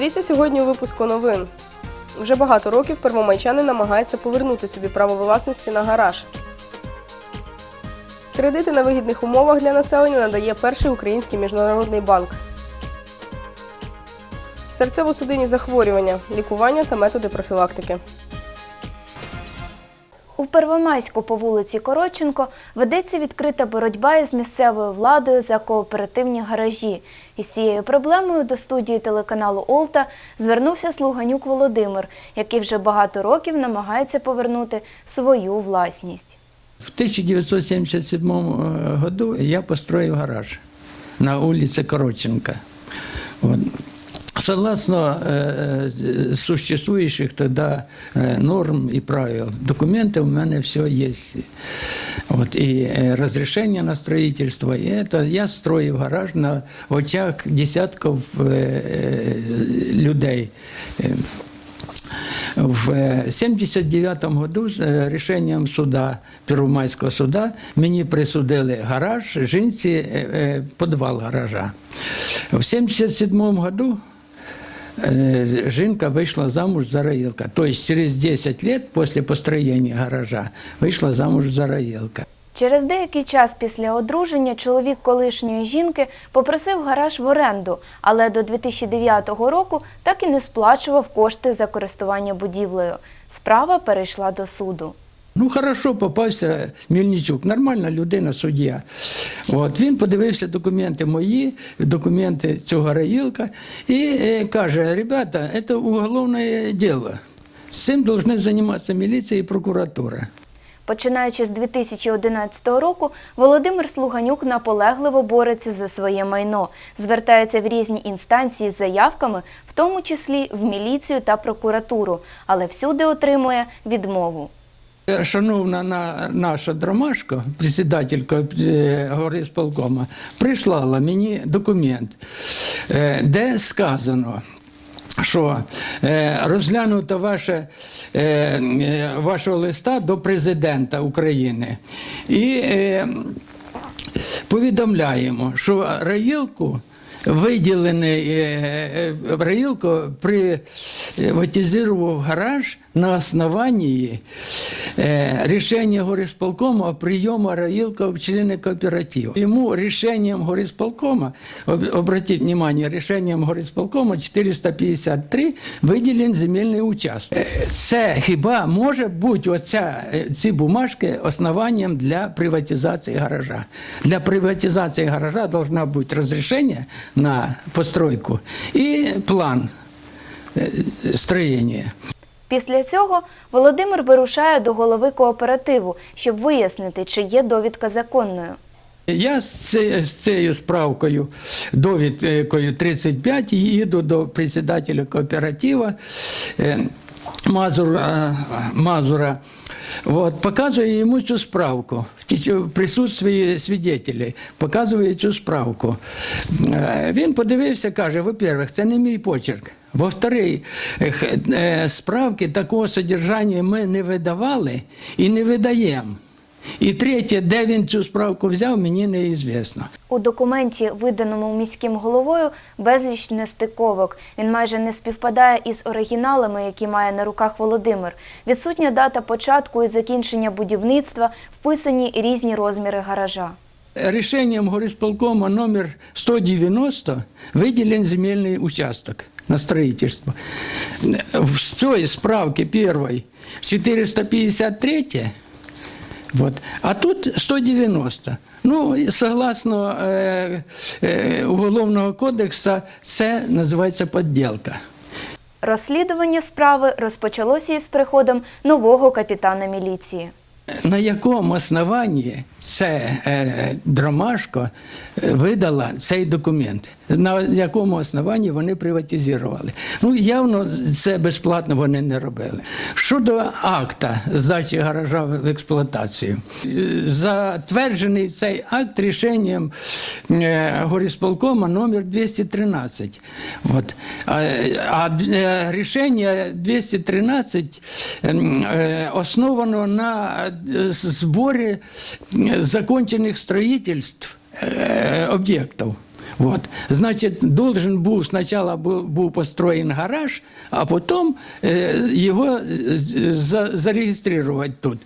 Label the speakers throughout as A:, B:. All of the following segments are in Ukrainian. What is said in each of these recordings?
A: Дивіться сьогодні у випуску новин. Вже багато років первомайчани намагаються повернути собі право власності на гараж. Кредити на вигідних умовах для населення надає перший український міжнародний банк. Серцево-судинні захворювання, лікування та методи профілактики.
B: У Первомайську по вулиці Коротченко ведеться відкрита боротьба із місцевою владою за кооперативні гаражі. Із цією проблемою до студії телеканалу Олта звернувся Слуганюк Володимир, який вже багато років намагається повернути свою власність.
C: В 1977 году я построил гараж на улице Коротченко. Вот. Согласно э, существующих тогда э, норм и правил, документы у меня все есть. Вот, и э, разрешение на строительство. И это я строив гараж на очах десятків э, э, людей. Э, в 79 году е, рішенням суда Первомайського суда мені присудили гараж, жінці е, е, підвал гаража. В 77 году е, жінка вийшла замуж за Раїлка. Тобто через 10 років після построєння гаража вийшла замуж за Раїлка.
B: Через деякий час після одруження чоловік колишньої жінки попросив гараж в оренду, але до 2009 року так і не сплачував кошти за користування будівлею. Справа перейшла до суду.
C: Ну, хорошо, попався Мільничук, нормальна людина, суддя. От, він подивився документи мої, документи цього Раїлка, і е, каже: ребята, це уголовне діло. З цим повинні займатися міліція і прокуратура.
B: Починаючи з 2011 року, Володимир Слуганюк наполегливо бореться за своє майно, звертається в різні інстанції з заявками, в тому числі в міліцію та прокуратуру, але всюди отримує відмову.
C: Шановна на- наша Дромашко, председателька е, горисполкома, прислала мені документ, е, де сказано. Що е, розглянуто ваше, е, е, вашого листа до президента України і е, повідомляємо, що Раїлку виділений е, е, Раїлко приватизував гараж на основании э, решения горисполкома о приеме Раилка в члены кооператива. Ему решением горисполкома, об- обратите внимание, решением горисполкома 453 виділен земельний участок. Е, Це хіба може бути оця, е, ці бумажки основанням для приватизації гаража? Для приватизації гаража должна бути розрішення на постройку і план е, строєння.
B: Після цього Володимир вирушає до голови кооперативу, щоб вияснити, чи є довідка законною.
C: Я з цією справкою, довідкою 35, їду до председателя кооперативу е, Мазура. Мазура. От, показує йому цю справку в присутстві показує свідетелів, показую цю справку. Е, Він подивився, каже: во-первых, це не мій почерк. Во-вторых, е, справки такого содержання ми не видавали і не видаємо. І третє, де він цю справку взяв, мені неізвісно.
B: У документі, виданому міським головою, безліч нестиковок. Він майже не співпадає із оригіналами, які має на руках Володимир. Відсутня дата початку і закінчення будівництва, вписані різні розміри гаража.
C: Рішенням горисполкома номер 190 виділен земельний участок на строительство. В цій справці першої 453 Вот. А тут 190. Ну, согласно е, е, Уголовного кодексу, це називається підділка.
B: Розслідування справи розпочалося із приходом нового капітана міліції.
C: На якому основанні це е, Дромашко е, видала цей документ? На якому основанні вони приватизували? Ну, явно це безплатно вони не робили. Щодо акта здачі гаража в експлуатацію, затверджений цей акт рішенням е, горисполкома номер 213. От. А, а е, рішення 213 ем, е, основано на зборі закончених строїтельств об'єктів. Вот. Значить, должен был спочатку був, был построен гараж, а потім э, його е, за, зареєструвати тут.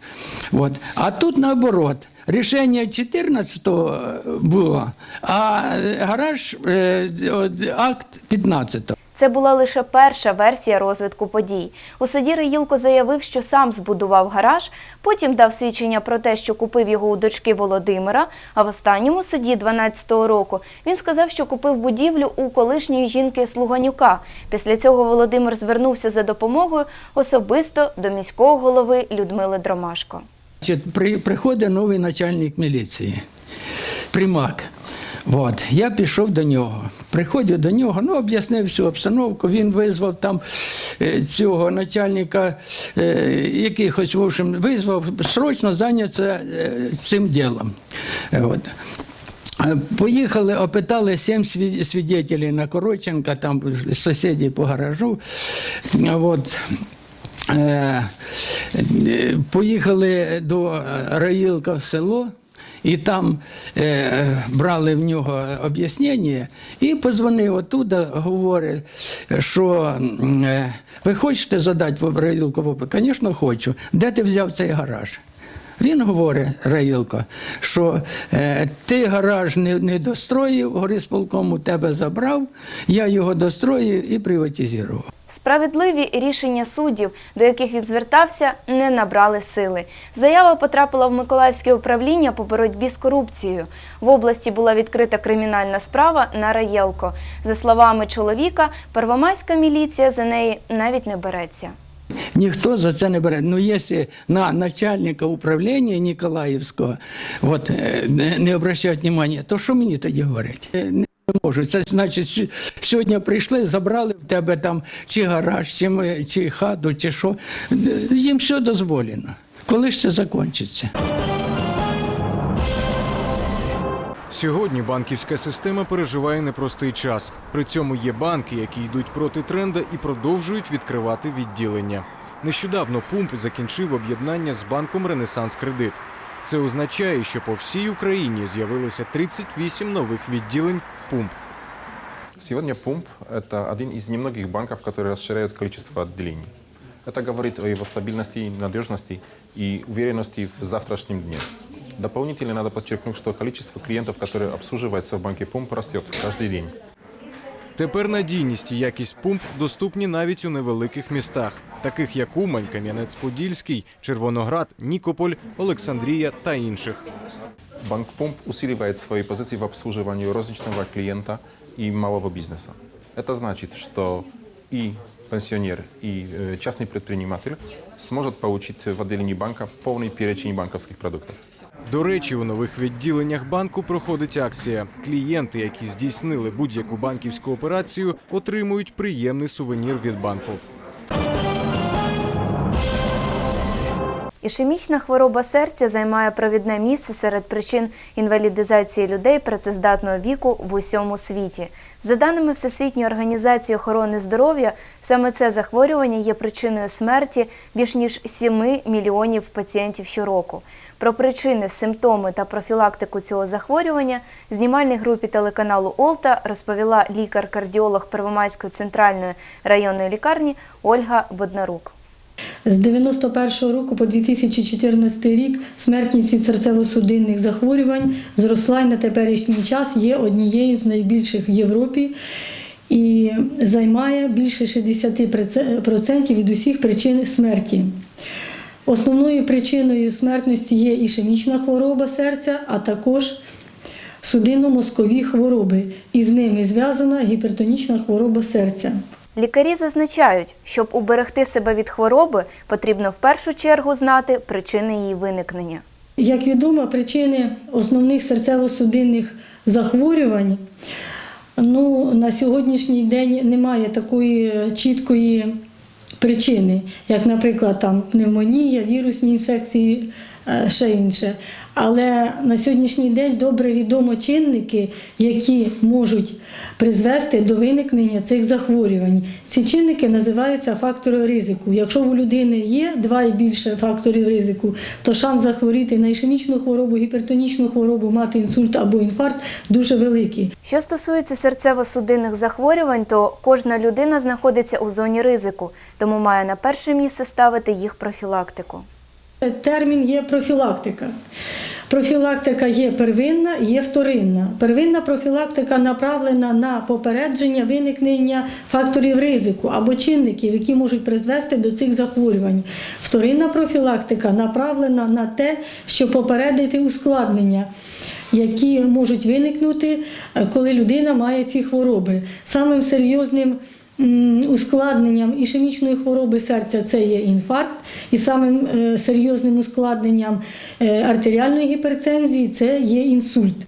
C: Вот. А тут наоборот. Рішення 14-го було, а гараж э, акт 15-го.
B: Це була лише перша версія розвитку подій. У суді Реїлко заявив, що сам збудував гараж, потім дав свідчення про те, що купив його у дочки Володимира. А в останньому суді 12-го року він сказав, що купив будівлю у колишньої жінки Слуганюка. Після цього Володимир звернувся за допомогою особисто до міського голови Людмили Дромашко.
C: При, приходить новий начальник міліції, примак. От. Я пішов до нього. Приходжу до нього, ну, об'яснив всю обстановку. Він визвав там е, цього начальника, е, якихось, в общем, визвав срочно зайнятися е, цим ділом. От. Поїхали, опитали сім сві- свідетелів на Коротченка, там сусідів по гаражу. От. Поїхали до Раїлка в село, і там е, брали в нього об'яснення, і позвонив оттуда, говорить, що е, ви хочете задати в Раїлку вопрос? Звісно, хочу. Де ти взяв цей гараж? Він говорить, Раїлко, що е, ти гараж не, не достроїв, горисполком у тебе забрав, я його достроїв і приватизував.
B: Справедливі рішення суддів, до яких він звертався, не набрали сили. Заява потрапила в Миколаївське управління по боротьбі з корупцією. В області була відкрита кримінальна справа на Раєлко. За словами чоловіка, первомайська міліція за неї навіть не береться.
C: Ніхто за це не бере. Ну, якщо на начальника управління Ніколаївського от, е, не, обращають внимання, то що мені тоді говорять? Не можу. Це значить, сьогодні прийшли, забрали в тебе там чи гараж, чи, чи хату, чи що. Їм все дозволено. Коли ж це закінчиться?
D: Сьогодні банківська система переживає непростий час. При цьому є банки, які йдуть проти тренда і продовжують відкривати відділення. Нещодавно Пумп закінчив об'єднання з банком Ренесанс Кредит. Це означає, що по всій Україні з'явилося 38 нових відділень Пумп.
E: Сегодня Пумп – это один из немногих банков, которые расширяют количество отделений. Это говорит о его стабильности, надежности и уверенности в завтрашнем дне. Дополнительно надо подчеркнуть, что количество клиентов, которые обслуживаются в банке Пумп, растет каждый день.
D: Тепер надійність і якість пумп доступні навіть у невеликих містах, таких як Умань, Кам'янець-Подільський, Червоноград, Нікополь, Олександрія та інших.
E: Банк Пумп усиливает свои позиции в обслуживании розничного клиента и малого бизнеса. Это значит, что и пенсионер, и э, частный предприниматель сможет получить в отделении банка полный перечень банковских продуктов.
D: До речі, у нових відділеннях банку проходить акція. Клієнти, які здійснили будь-яку банківську операцію, отримують приємний сувенір від банку.
B: Ішемічна хвороба серця займає провідне місце серед причин інвалідизації людей працездатного віку в усьому світі. За даними Всесвітньої організації охорони здоров'я, саме це захворювання є причиною смерті більш ніж 7 мільйонів пацієнтів щороку. Про причини, симптоми та профілактику цього захворювання знімальній групі телеканалу Олта розповіла лікар-кардіолог Первомайської центральної районної лікарні Ольга Боднарук.
F: З 91 року по 2014 рік смертність від серцево-судинних захворювань зросла і на теперішній час є однією з найбільших в Європі і займає більше 60% від усіх причин смерті. Основною причиною смертності є ішемічна хвороба серця, а також судинно-мозкові хвороби. І з ними зв'язана гіпертонічна хвороба серця.
B: Лікарі зазначають, щоб уберегти себе від хвороби, потрібно в першу чергу знати причини її виникнення.
F: Як відомо, причини основних серцево-судинних захворювань ну, на сьогоднішній день немає такої чіткої причини, як, наприклад, там, пневмонія, вірусні інфекції ще інше. Але на сьогоднішній день добре відомо чинники, які можуть призвести до виникнення цих захворювань. Ці чинники називаються фактори ризику. Якщо у людини є два і більше факторів ризику, то шанс захворіти на ішемічну хворобу, гіпертонічну хворобу, мати інсульт або інфаркт дуже великий.
B: Що стосується серцево-судинних захворювань, то кожна людина знаходиться у зоні ризику, тому має на перше місце ставити їх профілактику.
F: Термін є профілактика. Профілактика є первинна, є вторинна. Первинна профілактика направлена на попередження виникнення факторів ризику або чинників, які можуть призвести до цих захворювань. Вторинна профілактика направлена на те, щоб попередити ускладнення. Які можуть виникнути, е, коли людина має ці хвороби. Самим серйозним ускладненням ішемічної хвороби серця це є інфаркт, і самим е, серйозним ускладненням е, артеріальної гіперцензії це є інсульт.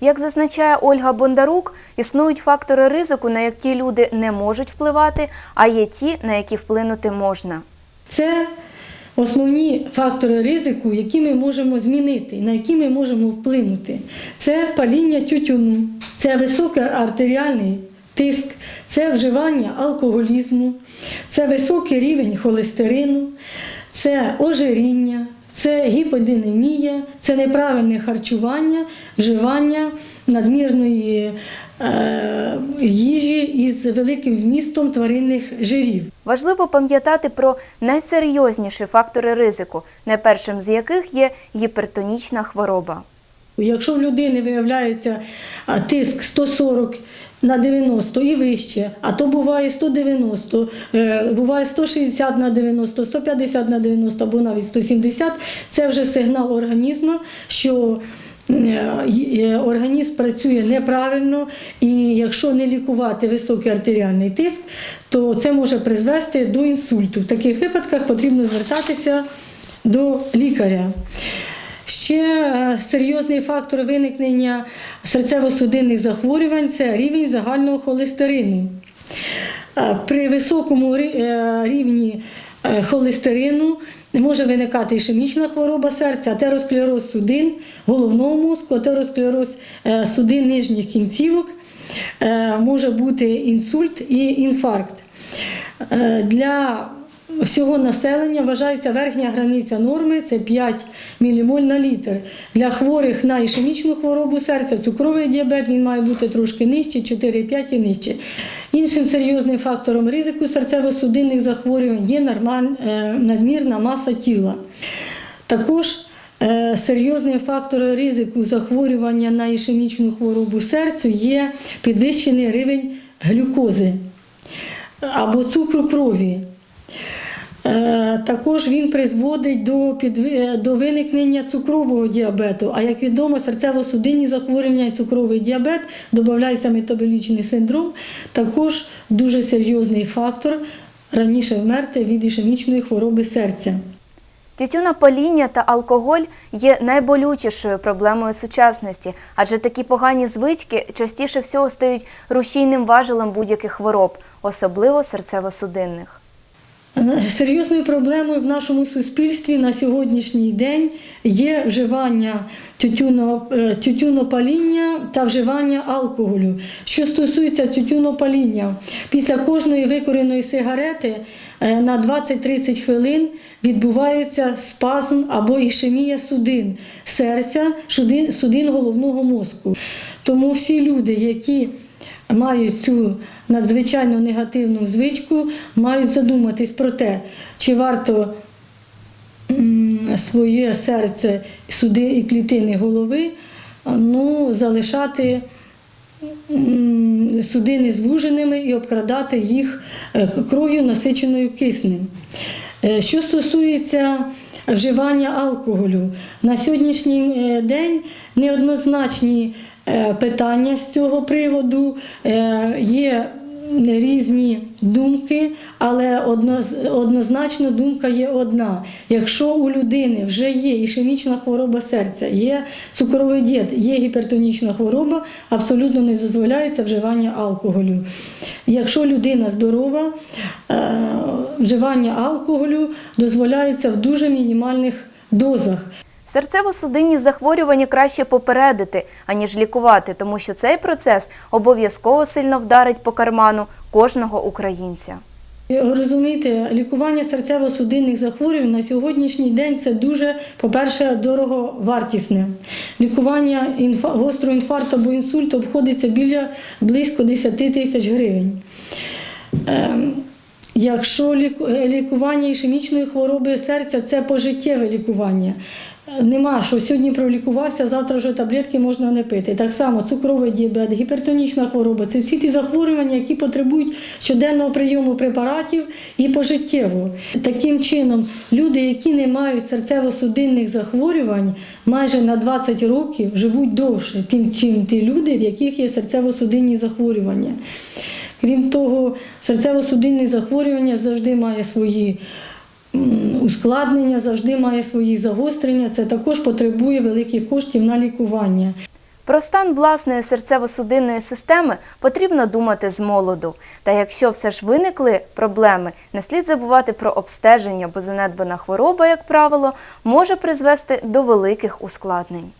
B: Як зазначає Ольга Бондарук, існують фактори ризику, на які люди не можуть впливати, а є ті, на які вплинути можна.
F: Це основні фактори ризику, які ми можемо змінити, на які ми можемо вплинути. Це паління тютюну, це високий артеріальний тиск, це вживання алкоголізму, це високий рівень холестерину, це ожиріння, це гіподинемія, це неправильне харчування, вживання надмірної е, їжі із великим вмістом тваринних жирів.
B: Важливо пам'ятати про найсерйозніші фактори ризику, найпершим з яких є гіпертонічна хвороба.
F: Якщо в людини виявляється тиск 140 на 90 і вище, а то буває 190, е, буває 160 на 90, 150 на 90 або навіть 170, це вже сигнал організму, що е, е, організм працює неправильно, і якщо не лікувати високий артеріальний тиск, то це може призвести до інсульту. В таких випадках потрібно звертатися до лікаря. Ще е, серйозний фактор виникнення серцево-судинних захворювань це рівень загального холестерину. Е, При високому е, рівні холестерину може виникати ішемічна хвороба серця, атеросклероз судин головного мозку, атеросклероз судин нижніх кінцівок, може бути інсульт і інфаркт. Для всього населення вважається верхня границя норми це 5 мілімоль на літр. Для хворих на ішемічну хворобу серця, цукровий діабет він має бути трошки нижче, 4-5 і нижче. Іншим серйозним фактором ризику серцево-судинних захворювань є е, надмірна маса тіла. Також е, серйозним фактором ризику захворювання на ішемічну хворобу серцю є підвищений рівень глюкози або цукру крові. Е, Також він призводить до, е, до виникнення цукрового діабету. А як відомо, серцево-судинні захворювання і цукровий діабет додається метаболічний синдром. Також дуже серйозний фактор раніше вмерти від ішемічної хвороби серця.
B: Тютюнопаління та алкоголь є найболючішою проблемою сучасності, адже такі погані звички частіше всього стають рушійним важелем будь-яких хвороб, особливо серцево-судинних.
F: Серйозною проблемою в нашому суспільстві на сьогоднішній день є вживання е, тютюнопаління та вживання алкоголю. Що стосується тютюнопаління, після кожної викуреної сигарети е, на 20-30 хвилин відбувається спазм або ішемія судин серця, судин головного мозку. Тому всі люди, які мають цю надзвичайно негативну звичку, мають задуматись про те, чи варто своє серце, суди і клітини голови ну, залишати судини звуженими і обкрадати їх е, кров'ю насиченою киснем. Е, Що стосується вживання алкоголю, на сьогоднішній е, день неоднозначні питання з цього приводу. Е, Є різні думки, але однозначно думка є одна. Якщо у людини вже є ішемічна хвороба серця, є цукровий діабет, є гіпертонічна хвороба, абсолютно не дозволяється вживання алкоголю. Якщо людина здорова, е, вживання алкоголю дозволяється в дуже мінімальних дозах.
B: Серцево-судинні захворювання краще попередити, аніж лікувати, тому що цей процес обов'язково сильно вдарить по карману кожного українця.
F: Розумієте, лікування серцево-судинних захворювань на сьогоднішній день це дуже, по-перше, дороговартісне. Лікування гострого інфаркту або інсульту обходиться біля близько 10 тисяч гривень. Ем, Якщо лікування ішемічної хвороби серця це пожиттєве лікування. Нема, що сьогодні пролікувався, завтра вже таблетки можна не пити. Так само цукровий діабет, гіпертонічна хвороба це всі ті захворювання, які потребують щоденного прийому препаратів і пожиттєво. Таким чином, люди, які не мають серцево-судинних захворювань, майже на 20 років живуть довше, тим чим ті люди, в яких є серцево-судинні захворювання. Крім того, серцево-судинне захворювання завжди має свої ускладнення, завжди має свої загострення. Це також потребує великих коштів на лікування.
B: Про стан власної серцево-судинної системи потрібно думати з молоду. Та якщо все ж виникли проблеми, не слід забувати про обстеження, бо занедбана хвороба, як правило, може призвести до великих ускладнень.